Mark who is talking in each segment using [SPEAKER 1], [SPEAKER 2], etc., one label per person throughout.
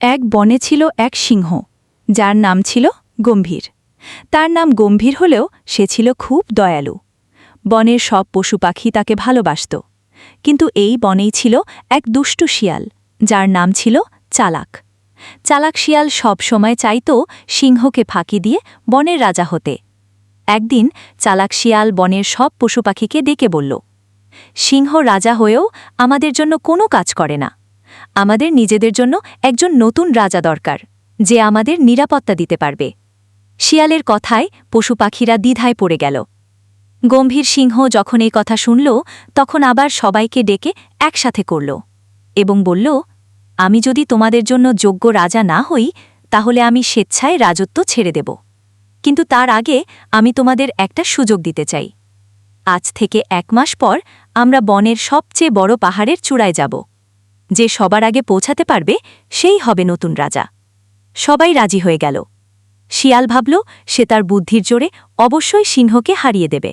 [SPEAKER 1] এক বনে ছিল এক সিংহ, যার নাম ছিল গম্ভীর। তার নাম গম্ভীর হলেও সে ছিল খুব দয়ালু। বনের সব পশু পাখি তাকে ভালোবাসত, কিন্তু এই বনেই ছিল এক দুষ্টু শিয়াল, যার নাম ছিল চালাক। চালাক শিয়াল সব সময় চাইত সিংহকে ফাঁকি দিয়ে বনের রাজা হতে। একদিন চালাক শিয়াল বনের সব পশু পাখিকে ডেকে বলল, সিংহ রাজা হয়েও আমাদের জন্য কোনো কাজ করে না। আমাদের নিজেদের জন্য একজন নতুন রাজা দরকার, যে আমাদের নিরাপত্তা দিতে পারবে। শিয়ালের কথায় পশু পাখিরা দ্বিধায় পড়ে গেল। গম্ভীর সিংহ যখন এই কথা শুনল, তখন আবার সবাইকে ডেকে একসাথে করল এবং বলল, আমি যদি তোমাদের জন্য যোগ্য রাজা না হই, তাহলে আমি স্বেচ্ছায় রাজত্ব ছেড়ে দেব। কিন্তু তার আগে আমি তোমাদের একটা সুযোগ দিতে চাই। আজ থেকে এক মাস পর আমরা বনের সবচেয়ে বড় পাহাড়ের চূড়ায় যাব। যে সবার আগে পৌঁছাতে পারবে, সেই হবে নতুন রাজা। সবাই রাজি হয়ে গেল। শিয়াল ভাবল, সে তার বুদ্ধির জোরে অবশ্যই সিংহকে হারিয়ে দেবে।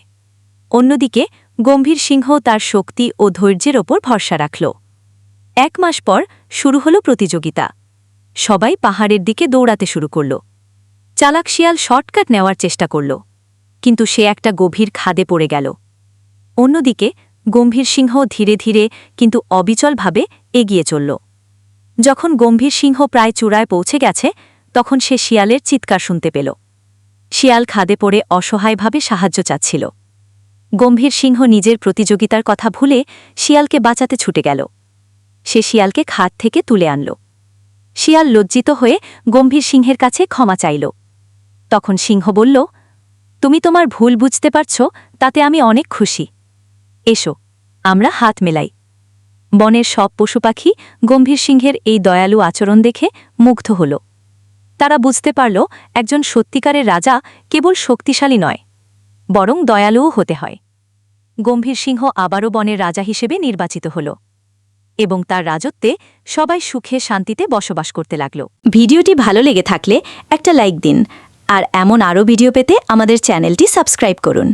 [SPEAKER 1] অন্যদিকে গম্ভীর সিংহ তার শক্তি ও ধৈর্যের ওপর ভরসা রাখল। এক মাস পর শুরু হল প্রতিযোগিতা। সবাই পাহাড়ের দিকে দৌড়াতে শুরু করল। চালাক শিয়াল শর্টকাট নেওয়ার চেষ্টা করল। কিন্তু সে একটা গভীর খাদে পড়ে গেল। অন্যদিকে গম্ভীর সিংহ ধীরে ধীরে কিন্তু অবিচলভাবে এগিয়ে চলল। যখন গম্ভীর সিংহ প্রায় চূড়ায় পৌঁছে গেছে, তখন সে শিয়ালের চিৎকার শুনতে পেল। শিয়াল খাদে পড়ে অসহায়ভাবে সাহায্য চাচ্ছিল। গম্ভীর সিংহ নিজের প্রতিযোগিতার কথা ভুলে শিয়ালকে বাঁচাতে ছুটে গেল। সে শিয়ালকে খাদ থেকে তুলে আনল। শিয়াল লজ্জিত হয়ে গম্ভীর সিংহের কাছে ক্ষমা চাইল। তখন সিংহ বলল, তুমি তোমার ভুল বুঝতে পারছ, তাতে আমি অনেক খুশি। এসো, আমরা হাত মেলাই। বনের সব পশু পাখি গম্ভীর সিংহের এই দয়ালু আচরণ দেখে মুগ্ধ হল। তারা বুঝতে পারল, একজন সত্যিকারের রাজা কেবল শক্তিশালী নয়, বরং দয়ালুও হতে হয়। গম্ভীর সিংহ আবারও বনের রাজা হিসেবে নির্বাচিত হল এবং তার রাজত্বে সবাই সুখে শান্তিতে বসবাস করতে লাগল। ভিডিওটি ভালো লেগে থাকলে একটা লাইক দিন, আর এমন আরও ভিডিও পেতে আমাদের চ্যানেলটি সাবস্ক্রাইব করুন।